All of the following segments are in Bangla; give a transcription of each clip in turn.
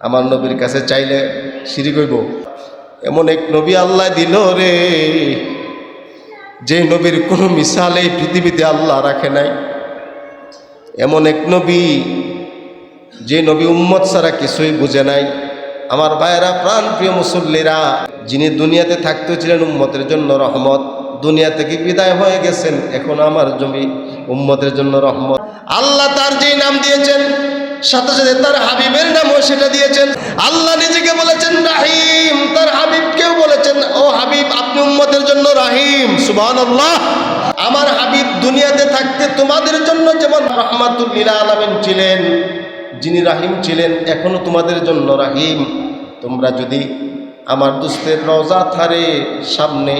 আমার নবীর কাছে চাইলে সিঁড়ি কইব। এমন এক নবী আল্লাহ দিল রে, যে নবীর কোনো মিসাল এই পৃথিবীতে আল্লাহ রাখে নাই। এমন এক নবী, যে নবী উম্মত ছাড়া কিছুই বুঝে নাই। আমার ভাইয়েরা প্রাণ প্রিয় মুসল্লিরা, যিনি দুনিয়াতে থাকতে ছিলেন উম্মতের জন্য রহমত, দুনিয়া থেকে বিদায় হয়ে গেছেন, এখন আমার জমি উম্মতের জন্য রহমত। আল্লাহ তার যেই নাম দিয়েছেন সাথে সাথে তার হাবিবের নামও সেটা দিয়েছেন। আল্লাহ নিজেকে বলেছেন রাহিম। তার হাবিবকেও বলেছেন, ও হাবিব, আপনি উম্মতের জন্য রাহিম। সুবহান আমার হাবিব দুনিয়াতে থাকতে তোমাদের জন্য যেমন রহমাতুল্লিল আলমিন ছিলেন, যিনি রাহিম ছিলেন, এখনও তোমাদের জন্য রাহিম। তোমরা যদি আমার দুস্তের রওজা থারে সামনে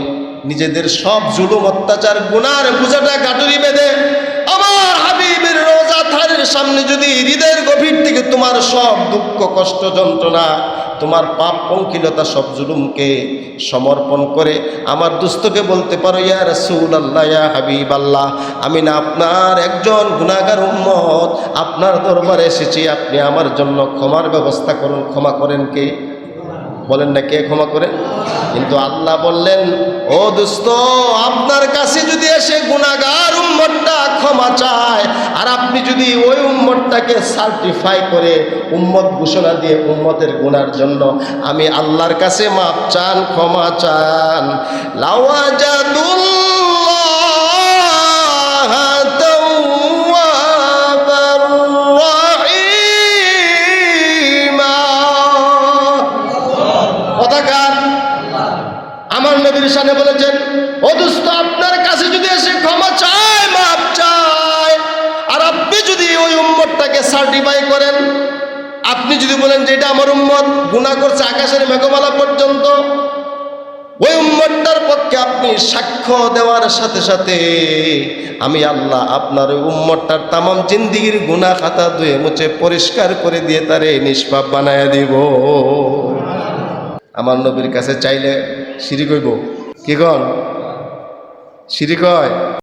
নিজেদের সব জুলুম, অত্যাচার, গুনার বোঝাটা গাটুরি বেঁধে, আমার হাবিবের রোজা থারের সামনে যদি থেকে তোমার সব দুঃখ, কষ্ট, যন্ত্রণা, তোমার পাপ পঙ্কিলতা সব জুলুমকে সমর্পণ করে আমার দুস্থকে বলতে পারো, ইয়া রসুল আল্লাহ ইয়া হাবিব আল্লাহ আমি না আপনার একজন গুণাগার উম্মত। আপনার দরবারে এসেছি, আপনি আমার জন্য ক্ষমার ব্যবস্থা করুন, ক্ষমা করেন কে? বলেন না কে ক্ষমা করে? কিন্তু আল্লাহ বললেন, ও দোস্ত, আপনার কাছে যদি এসে গুণাগার উম্মতটা ক্ষমা চায়, আর আপনি যদি ওই উম্মতটাকে সার্টিফাই করে উম্মত ঘোষণা দিয়ে উম্মতের গুণার জন্য, আমি আল্লাহর কাছে মাপ চান, ক্ষমা চান। লাওয়াজাদুল্লাহ নবীর সামনে বলেছেন, ও দুস্থ আপনার কাছে যদি এসে ক্ষমা চায় মাপ চায়, আর আপনি যদি ওই উম্মতটাকে সার্টিফাই করেন, আপনি যদি বলেন যে এটা আমার উম্মত গুণা করছে আকাশের মেঘমালা পর্যন্ত, ওই উম্মতটার পক্ষে আপনি সাক্ষ্য দেওয়ার সাথে সাথে আমি আল্লাহ আপনার ওই উম্মতটার তামাম জিন্দিগির গুণা খাতা ধুয়ে মুছে পরিষ্কার করে দিয়ে তারে নিষ্পাপ বানায় দিব। আমার নবীর কাছে চাইলে সিঁড়ি কইব। কি কন সিঁড়ি কয়?